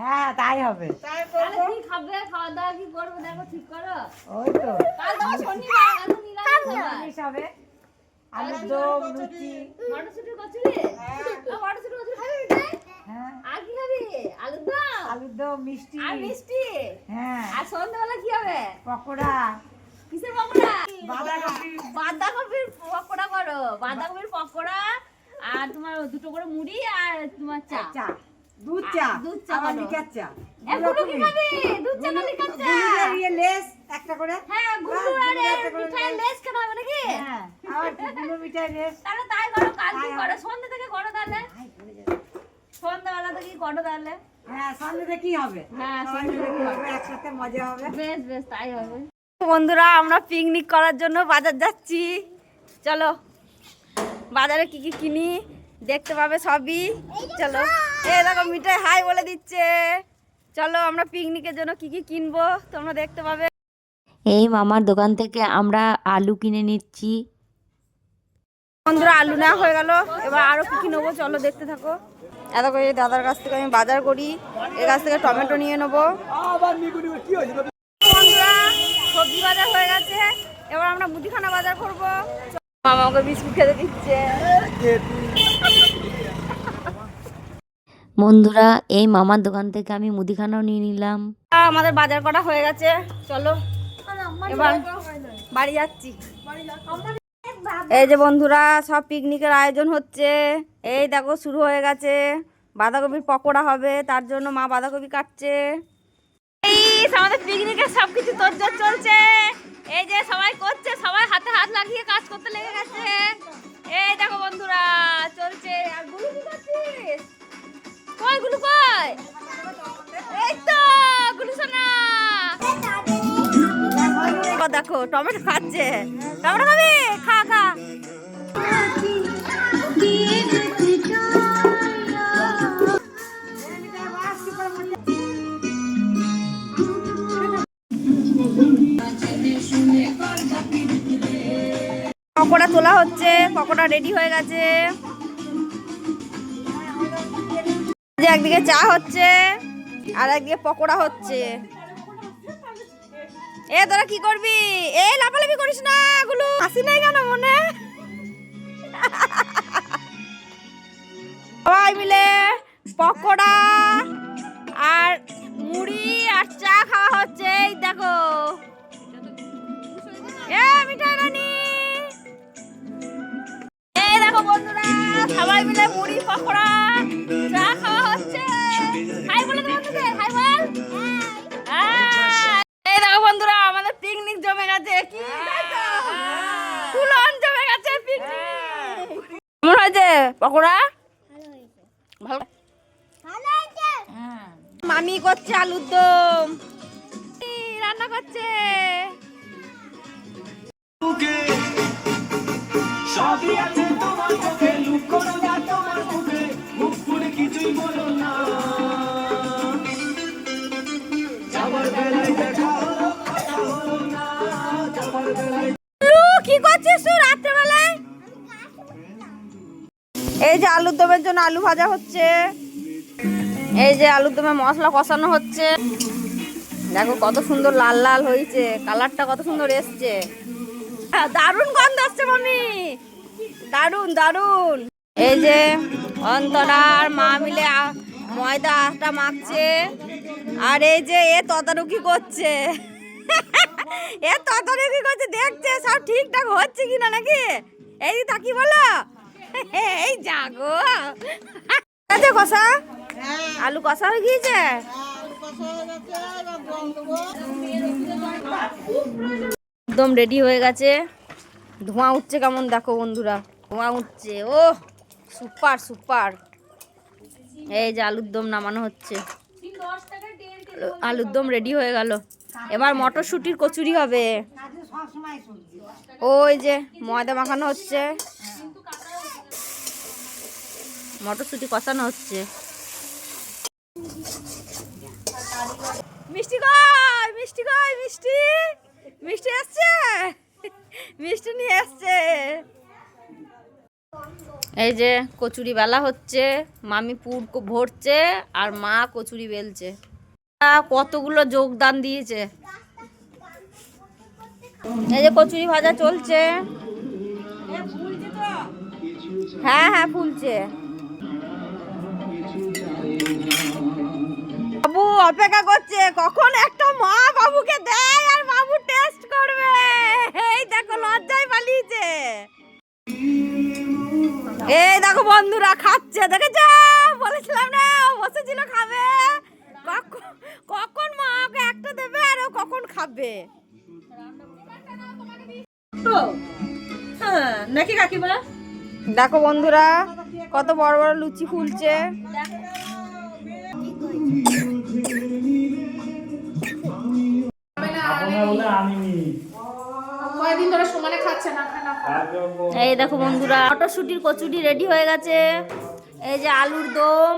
হ্যাঁ তাই হবে। কি খাবে খাওয়া দাওয়া কি করব দেখো ঠিক করো। ওই তো। হবে। আলুর দম লুচি। মটরশুটি কচুরি? আর মটরশুটি কচুরি খাবি হ্যাঁ। আর কি খাবি? আলুর দম? আলুর দম মিষ্টি। আর মিষ্টি? হ্যাঁ। আর সন্ধ্যাবেলা কি হবে? পকোড়া। কিসের পকোড়া? বাঁধাকপি। বাঁধাকপির পকোড়া করো। বাঁধাকপির পকোড়া আর তোমার দুটো করে মুড়ি আর তোমার চা। চা। দুধ চা। দুধ চা বানাও। লিকার চা। এ গুলো কি খাবি? দুধ চা না লিকার চা? ইয়ে লেস একটা করে। হ্যাঁ বাস, আর মিঠাই লেস। কেন হবে নাকি? হ্যাঁ আবার কি গুলো মিঠাই লেস। তাহলে তাই করো কাল কি করো। সন্ধ্যা থেকে করো তাহলে। সন্ধ্যাবেলা থেকে করো তাহলে। হ্যাঁ সন্ধ্যে কি হবে? হ্যাঁ সন্ধ্যে কি হবে? একসাথে মজা হবে। বেশ বেশ তাই হবে। বন্ধুরা আমরা পিকনিক করার জন্য বাজার যাচ্ছি। চলো। বাজারে কি কি কিনি দেখতে পাবে সবই। চলো। এই দেখো মিঠাই হাই বলে দিচ্ছে। চলো আমরা পিকনিকের জন্য কি কি কিনবো? তোমরা দেখতে পাবে। এই মামার দোকান থেকে আমরা আলু কিনে নিচ্ছি। বন্ধুরা আলু নেওয়া হয়ে গেল। এবার আরও কি কি নেব? চলো দেখতে থাকো। এত করে দাদার কাছ থেকে আমি বাজার করি। এর কাছ থেকে টমেটো নিয়ে নেব। বন্ধুরা সবজি বাজার হয়ে গেছে। এবার আমরা মুদিখানা বাজার করব। মামা আমাকে বিস্কুট খেতে দিচ্ছে। বন্ধুরা এই মামার দোকান থেকে আমি মুদিখানাও নিয়ে নিলাম। আমাদের বাজার করা হয়ে গেছে? চলো এবার বাড়ি যাচ্ছি। এই যে বন্ধুরা সব পিকনিকের আয়োজন হচ্ছে। এই দেখো শুরু হয়ে গেছে। বাঁধাকপির পকোড়া হবে তার জন্য মা বাঁধাকপি কাটছে। এই আমাদের পিকনিকের সব কিছু তোরজোর চলছে। এই যে হাতে কাজ করতে লেগে গেছে। এই দেখো বন্ধুরা চলছে। আর গুলু কি করছিস? কই গুলু কই? এই তো গুলু সোনা। দেখো টমেটো খাচ্ছে। টমেটো খাবি? খা খা। পকোড়া তোলা হচ্ছে, পকোড়া রেডি হয়ে গেছে। একদিকে চা হচ্ছে, আর একদিকে পকোড়া হচ্ছে। এ, তোরা কি করবি? এই লাফালাফি করিস না, গুলো। হাসি নাই কেন মনে? সবাই মিলে পকোড়া আর মুড়ি আর চা খাওয়া হচ্ছে, এই দেখো। দেখো বন্ধুরা সবাই মিলে মুড়ি পকোড়া চা খাওয়া হচ্ছে। হাই বলে দে হাই বল। এই দেখো বন্ধুরা আমাদের পিকনিক জমে গেছে। কি ফুলন জমে গেছে পিকনিক কেমন হয়েছে? পকোড়া? ভালো মামি করছে আলুর দম। রান্না করছে। এই যে আলুর দমের জন্য আলু ভাজা হচ্ছে। এই যে আলুর দমে মশলা কষানো হচ্ছে। দেখো কত সুন্দর লাল লাল হয়েছে, কালারটা কত সুন্দর এসছে। দারুণ গন্ধ আসছে মামি দারুণ দারুণ। এই যে অন্তরা আর মা মিলে ময়দা আটা মাখছে। আর এই যে এ তদারকি করছে। এ তদারকি করছে, দেখছে, সব ঠিকঠাক হচ্ছে কিনা নাকি? এই তা কি বলো? এই জাগো। আছে কষা? আলু কষা হয়ে গিয়েছে? একদম রেডি হয়ে গেছে। ধোঁয়া উঠছে কেমন দেখো বন্ধুরা, ধোঁয়া উঠছে। ও সুপার সুপার এই যে আলুর দম নামানো হচ্ছে। আলুর দম রেডি হয়ে গেল। এবার মটরশুটির কচুরি হবে। ওই যে ময়দা মাখানো হচ্ছে। মটরশুটি কষানো হচ্ছে। মিষ্টি কই মিষ্টি কই মিষ্টি? মিষ্টি আসছে? মিষ্টি নিয়ে আসছে। এই যে কচুরি বেলা হচ্ছে মামি পুর ভরছে আর মা কচুরি বেলছে। কতগুলো যোগদান দিয়েছে? এই যে কচুরি ভাজা চলছে। হ্যাঁ হ্যাঁ ফুলছে। অপেক্ষা করছে কখন একটা মা বাবুকে দেয় আর বাবু টেস্ট করবে। এই দেখো লজ্জায় পালিয়েছে। এই দেখো বন্ধুরা খাচ্ছে দেখেছ? বলেছিলাম না বসেছিল খাবে। কখন মা ওকে একটা দেবে আর ও কখন খাবে? নাকি কাকিমা? দেখো বন্ধুরা কত বড় বড় লুচি ফুলছে। এই দেখো বন্ধুরা মটরশুটির কচুরি রেডি হয়ে গেছে। এই যে আলুর দম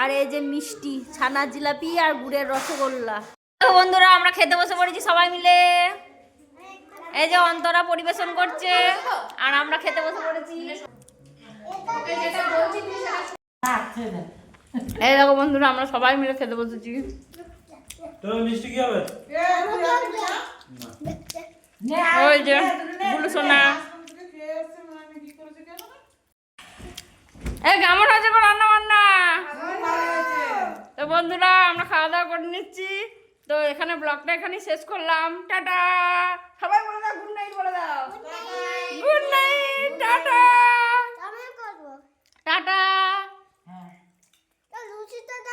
আর এই যে মিষ্টি ছানার জিলাপি আর গুড়ের রসগোল্লা। বন্ধুরা আমরা খেতে বসে পড়েছি সবাই মিলে। এই যে অন্তরা পরিবেশন করছে আর আমরা খেতে বসে পড়েছি। এই দেখো বন্ধুরা আমরা সবাই মিলে খেতে বসেছি। মিষ্টি কি হবে? ওই যে বুলু সোনা এই কেমন হয়েছে রান্না বান্না তো বন্ধুরা আমরা খাওয়া দাওয়া করে নিচ্ছি। তো এখানে ব্লগটা এখানে শেষ করলাম। টাটা। সবাই বলে দাও গুড নাইট বলে দাও। গুড নাইট টাটা। টাটা। Uçta da